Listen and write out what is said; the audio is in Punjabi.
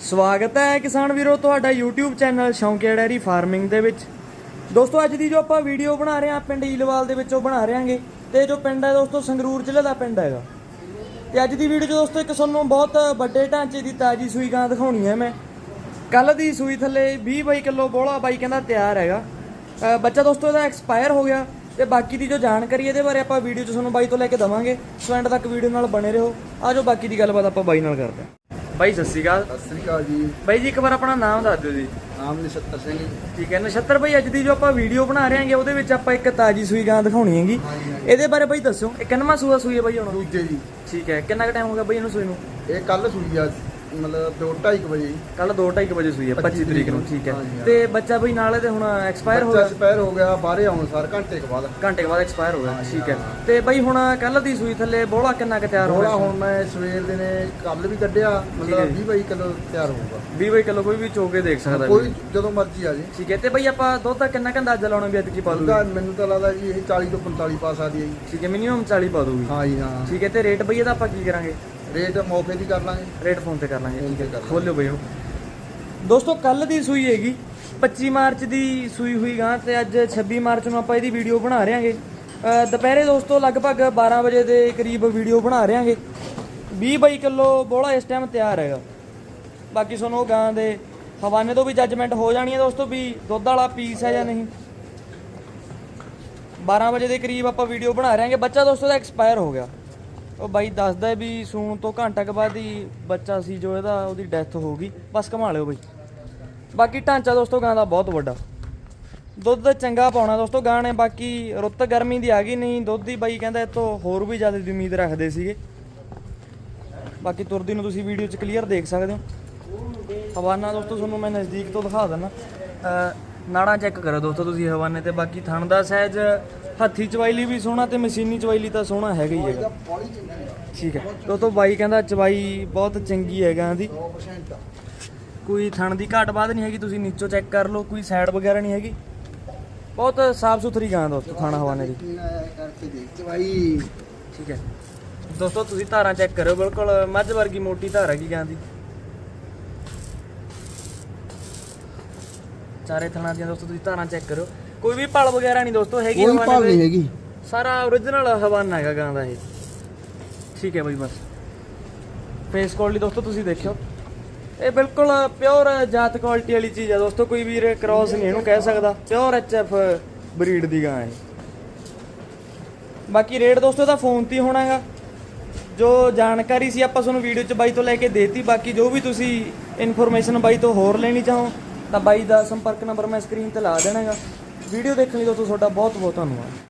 ਸਵਾਗਤ ਹੈ ਕਿਸਾਨ ਵੀਰੋ, ਤੁਹਾਡਾ YouTube ਚੈਨਲ ਸ਼ੌਂਕਿਆ ਡੈਰੀ ਫਾਰਮਿੰਗ ਦੇ ਵਿੱਚ। ਦੋਸਤੋ, ਅੱਜ ਦੀ ਜੋ ਆਪਾਂ ਵੀਡੀਓ ਬਣਾ ਰਹੇ ਹਾਂ, ਪਿੰਡ ਈਲਵਾਲ ਦੇ ਵਿੱਚੋਂ ਬਣਾ ਰਹੇ ਹਾਂਗੇ। ਤੇ ਜੋ ਪਿੰਡ ਹੈ ਦੋਸਤੋ, ਸੰਗਰੂਰ ਜ਼ਿਲ੍ਹੇ ਦਾ ਪਿੰਡ ਹੈਗਾ। ਤੇ ਅੱਜ ਦੀ ਵੀਡੀਓ 'ਚ ਦੋਸਤੋ, ਇੱਕ ਤੁਹਾਨੂੰ ਬਹੁਤ ਵੱਡੇ ਢਾਂਚੇ ਦੀ ਤਾਜੀ ਸੂਈ ਗਾਂ ਦਿਖਾਉਣੀ ਹੈ ਮੈਂ। ਕੱਲ ਦੀ ਸੂਈ ਥੱਲੇ 20 ਬਾਈ ਕਿਲੋ ਬੋਲਾ ਬਾਈ ਕਹਿੰਦਾ ਤਿਆਰ ਹੈਗਾ। ਬੱਚਾ ਦੋਸਤੋ, ਇਹਦਾ ਐਕਸਪਾਇਰ ਹੋ ਗਿਆ। ਤੇ ਬਾਕੀ ਦੀ ਜੋ ਜਾਣਕਾਰੀ ਇਹਦੇ ਬਾਰੇ ਆਪਾਂ ਵੀਡੀਓ 'ਚ ਤੁਹਾਨੂੰ ਬਾਈ ਤੋਂ ਲੈ ਕੇ ਦਵਾਂਗੇ। ਸੋ ਐਂਡ ਤੱਕ ਵੀਡੀਓ ਨਾਲ ਬਣੇ ਰਹੋ। ਆਜੋ ਬਾਕੀ ਦੀ ਗੱਲਬਾਤ ਆਪਾਂ ਬਾਈ ਨਾਲ ਕਰਦੇ ਹਾਂ। ਬਾਈ ਸਤਿ ਸ਼੍ਰੀ ਅਕਾਲ। ਸਤਿ ਸ੍ਰੀ ਅਕਾਲ ਜੀ। ਬਾਈ ਜੀ ਇੱਕ ਵਾਰ ਆਪਣਾ ਨਾਮ ਦੱਸ ਦਿਓ ਜੀ। ਨਾਮ ਨਛੱਤਰ ਸਿੰਘ ਜੀ। ਠੀਕ ਹੈ ਨਛੱਤਰ ਬਾਈ ਅੱਜ ਦੀ ਜੋ ਆਪਾਂ ਵੀਡੀਓ ਬਣਾ ਰਹੇ ਹਾਂਗੇ ਉਹਦੇ ਵਿੱਚ ਆਪਾਂ ਇੱਕ ਤਾਜੀ ਸੂਈ ਗਾਂ ਦਿਖਾਉਣੀ ਹੈਗੀ। ਹਾਂਜੀ, ਹਾਂਜੀ। ਇਹਦੇ ਬਾਰੇ ਬਾਈ ਦੱਸਿਓ ਇਹ ਕਿੰਨਵਾਂ ਸੂਆ ਸੂਈ ਹੈ ਬਾਈ ਹੁਣ? ਦੂਜੇ ਜੀ। ਠੀਕ ਹੈ ਕਿੰਨਾ ਕੁ ਟਾਈਮ ਹੋ ਗਿਆ ਬਾਈ ਇਹਨੂੰ ਸੂਈ ਨੂੰ? ਇਹ ਕੱਲ ਸੂਈ ਆ ਮਤਲਬ 2:30 ਵਜੇ ਕੱਲ 2:30 ਵਜੇ ਸੂਈ ਹੈ 25 ਤਰੀਕ ਨੂੰ ਠੀਕ ਹੈ। ਤੇ ਬੱਚਾ ਬਾਈ ਨਾਲ ਇਹਦੇ ਹੁਣ ਐਕਸਪਾਇਰ ਹੋ ਗਿਆ। ਸਪੈਰ ਹੋ ਗਿਆ ਬਾਹਰੇ ਆਉਣ ਸਾਰ ਘੰਟੇ ਕੁ ਬਾਅਦ। ਘੰਟੇ ਕੁ ਬਾਅਦ ਐਕਸਪਾਇਰ ਹੋ ਗਿਆ ਠੀਕ ਹੈ। ਤੇ ਬਾਈ ਹੁਣ ਕੱਲ ਦੀ ਸੂਈ ਥੱਲੇ ਬੋਲਾ ਕਿੰਨਾ ਕੁ ਤਿਆਰ ਹੋ ਥੋੜਾ ਗਿਆ ਹੁਣ ਮੈਂ ਸਵੇਰ ਦੇ ਨੇ ਕੱਲ ਵੀ ਕੱਢਿਆ ਮਤਲਬ ਜੀ। 20 22 ਕਿਲੋ ਤਿਆਰ ਹੋਊਗਾ। 20 ਬਾਈ ਕਿਲੋ ਕੋਈ ਵੀ ਚੋ ਕੇ ਦੇਖ ਸਕਦਾ ਕੋਈ। ਜਦੋਂ ਮਰਜ਼ੀ ਆ ਜੀ। ਠੀਕ ਹੈ ਤੇ ਬਾਈ ਆਪਾਂ ਦੁੱਧ ਦਾ ਕਿੰਨਾ ਕੁ ਅੰਦਾਜ਼ਾ ਲਾਉਣਾ ਵੀ ਅੱਜ ਕੀ ਪਾ ਦੂਗੀ? ਮੈਨੂੰ ਤਾਂ ਲੱਗਦਾ ਜੀ ਇਹ 40 ਤੋਂ 45 ਪਾ ਸਕਦੀ ਹੈ ਜੀ। ਠੀਕ ਹੈ ਮਿਨੀਮਮ 40 ਪਾ ਦੂਗੀ। ਹਾਂ ਜੀ ਹਾਂ। ਠੀਕ ਹੈ ਤੇ ਰੇਟ ਬਈ ਇਹਦਾ ਆਪਾਂ ਕੀ ਕਰਾਂਗੇ? ਰੇਟ ਮੌਕੇ ਦੀ ਕਰ ਲਾਂਗੇ। ਰੇਟ ਫੋਨ ਤੇ ਕਰ ਲਾਂਗੇ ਠੀਕ ਹੈ। ਖੋਲਿਓ ਬਈ ਉਹਨੂੰ ਦੋਸਤੋ ਕੱਲ ਦੀ ਸੂਈ ਹੈਗੀ। 25 ਮਾਰਚ ਦੀ ਸੂਈ ਹੋਈ ਗਾਂ ਤੇ ਅੱਜ 26 ਮਾਰਚ ਨੂੰ ਆਪਾਂ ਇਹਦੀ ਵੀਡੀਓ ਬਣਾ ਰਹੇ ਹਾਂਗੇ ਦੁਪਹਿਰੇ ਦੋਸਤੋ ਲਗਭਗ 12 ਵਜੇ ਦੇ ਕਰੀਬ ਵੀਡੀਓ ਬਣਾ ਰਹੇ ਹਾਂਗੇ 20 22 ਕਿਲੋ ਬੋਲਾ ਇਸ ਟਾਈਮ ਤਿਆਰ ਹੈਗਾ। ਬਾਕੀ ਤੁਹਾਨੂੰ ਗਾਂ ਦੇ ਹਵਾਨੇ ਤੋਂ ਵੀ ਜੱਜਮੈਂਟ ਹੋ ਜਾਣੀ ਹੈ ਦੋਸਤੋ ਵੀ ਦੁੱਧ ਵਾਲਾ ਪੀਸ ਹੈ ਜਾਂ ਨਹੀਂ। 12 ਵਜੇ ਦੇ ਕਰੀਬ ਆਪਾਂ ਵੀਡੀਓ ਬਣਾ ਰਹੇ ਹਾਂਗੇ ਬੱਚਾ ਦੋਸਤੋ ਦਾ ਐਕਸਪਾਇਰ ਹੋ ਗਿਆ। ਉਹ ਬਾਈ ਦੱਸਦਾ ਵੀ ਸੂਣ ਤੋਂ ਘੰਟਾ ਕੁ ਬਾਅਦ ਹੀ ਬੱਚਾ ਸੀ ਜੋ ਇਹਦਾ, ਉਹਦੀ ਡੈਥ ਹੋ ਗਈ। ਬਸ ਕਮਾ ਲਿਓ ਬਾਈ। ਬਾਕੀ ਢਾਂਚਾ ਦੋਸਤੋ ਗਾਂ ਦਾ ਬਹੁਤ ਵੱਡਾ। ਦੁੱਧ ਚੰਗਾ ਪਾਉਣਾ ਦੋਸਤੋ ਗਾਂ ਨੇ। ਬਾਕੀ ਰੁੱਤ ਗਰਮੀ ਦੀ ਆ ਗਈ ਨਹੀਂ, ਦੁੱਧ ਦੀ ਬਾਈ ਕਹਿੰਦਾ ਇਹ ਤੋਂ ਹੋਰ ਵੀ ਜ਼ਿਆਦਾ ਦੀ ਉਮੀਦ ਰੱਖਦੇ ਸੀਗੇ। ਬਾਕੀ ਤੁਰਦੀ ਨੂੰ ਤੁਸੀਂ ਵੀਡੀਓ 'ਚ ਕਲੀਅਰ ਦੇਖ ਸਕਦੇ ਹੋ। ਹਵਾਨਾ ਦੋਸਤੋ, ਤੁਹਾਨੂੰ ਮੈਂ ਨਜ਼ਦੀਕ ਤੋਂ ਦਿਖਾ ਦਿੰਦਾ। ਨਾੜਾਂ ਚੈੱਕ ਕਰੋ ਦੋਸਤੋ ਤੁਸੀਂ ਹਵਾਨੇ ਤੇ, ਬਾਕੀ ਥਣ ਦਾ ਸਾਈਜ਼ ਹੱਥੀ ਚਵਾਈ ਲਈ ਵੀ ਸੋਹਣਾ ਤੇ ਮਸ਼ੀਨੀ ਚਵਾਈ ਲਈ ਤਾਂ ਸੋਹਣਾ ਹੈਗਾ ਹੀ ਹੈਗਾ। ਠੀਕ ਹੈ। ਦੋਸਤੋ ਬਾਈ ਕਹਿੰਦਾ ਚਵਾਈ ਬਹੁਤ ਚੰਗੀ ਹੈ ਗਾਂ ਦੀ ਕੋਈ ਥਣ ਦੀ ਘਾਟ ਬਾਦ ਨਹੀਂ ਹੈਗੀ, ਤੁਸੀਂ ਨੀਚੋਂ ਚੈੱਕ ਕਰ ਲਓ, ਕੋਈ ਸਾਈਡ ਵਗੈਰਾ ਨਹੀਂ ਹੈਗੀ। ਬਹੁਤ ਸਾਫ਼ ਸੁਥਰੀ ਗਾਂ ਦੋਸਤੋ ਥਾਣਾ ਹਵਾਨੇ ਦੀ। ਚਵਾਈ ਠੀਕ ਹੈ। ਦੋਸਤੋ ਤੁਸੀਂ ਧਾਰਾਂ ਚੈੱਕ ਕਰਿਓ, ਬਿਲਕੁਲ ਮੱਝ ਵਰਗੀ ਮੋਟੀ ਧਾਰ ਹੈਗੀ ਗਾਂ ਦੀ। ਚਾਰੇ ਥਣਾਂ ਦੀਆਂ ਦੋਸਤੋ ਤੁਸੀਂ ਧਾਰਾਂ ਚੈੱਕ ਕਰੋ ਕੋਈ ਵੀ ਪਲ ਵਗੈਰਾ ਨਹੀਂ ਦੋਸਤੋ ਹੈਗੀ ਕੋਈ ਹਵਾਨੇ ਭਾਵ। ਨਹੀਂ ਹੈਗੀ। ਸਾਰਾ origignal ਹਵਾਨਾ ਹੈਗਾ ਗਾਂ ਦਾ ਇਹ। ਠੀਕ ਹੈ ਬਈ ਬਸ। ਫੇਸ ਕੁਆਲਿਟੀ ਦੋਸਤੋ ਤੁਸੀਂ ਦੇਖਿਓ। ਇਹ ਬਿਲਕੁਲ ਪਿਓਰ ਜਾਤ ਕੁਆਲਿਟੀ ਵਾਲੀ ਚੀਜ਼ ਹੈ ਦੋਸਤੋ ਕੋਈ ਵੀਰ ਕ੍ਰਾਸ ਨਹੀਂ ਇਹਨੂੰ ਕਹਿ ਸਕਦਾ। ਪਿਓਰ ਐਚਐਫ ਬਰੀਡ ਦੀ ਗਾਂ ਹੈ ਬਾਕੀ ਰੇਟ ਦੋਸਤੋ ਦਾ ਫੋਨ ਤੇ ਹੋਣਾ ਹੈਗਾ। ਜੋ ਜਾਣਕਾਰੀ ਸੀ ਆਪਾਂ ਤੁਹਾਨੂੰ ਵੀਡੀਓ ਚ ਬਾਈ ਤੋਂ ਲੈ ਕੇ ਦੇਤੀ ਬਾਕੀ ਜੋ ਵੀ ਤੁਸੀਂ ਇਨਫੋਰਮੇਸ਼ਨ ਬਾਈ ਤੋਂ ਹੋਰ ਲੈਣੀ ਚਾਹੋ ਤਾਂ ਬਾਈ ਦਾ ਸੰਪਰਕ ਨੰਬਰ ਮੈਂ ਸਕਰੀਨ ਤੇ ਲਾ ਦੇਣਾ ਹੈਗਾ ਵੀਡੀਓ ਦੇਖਣ ਲਈ ਦੋਸਤੋ ਤੁਹਾਡਾ ਬਹੁਤ ਬਹੁਤ ਧੰਨਵਾਦ।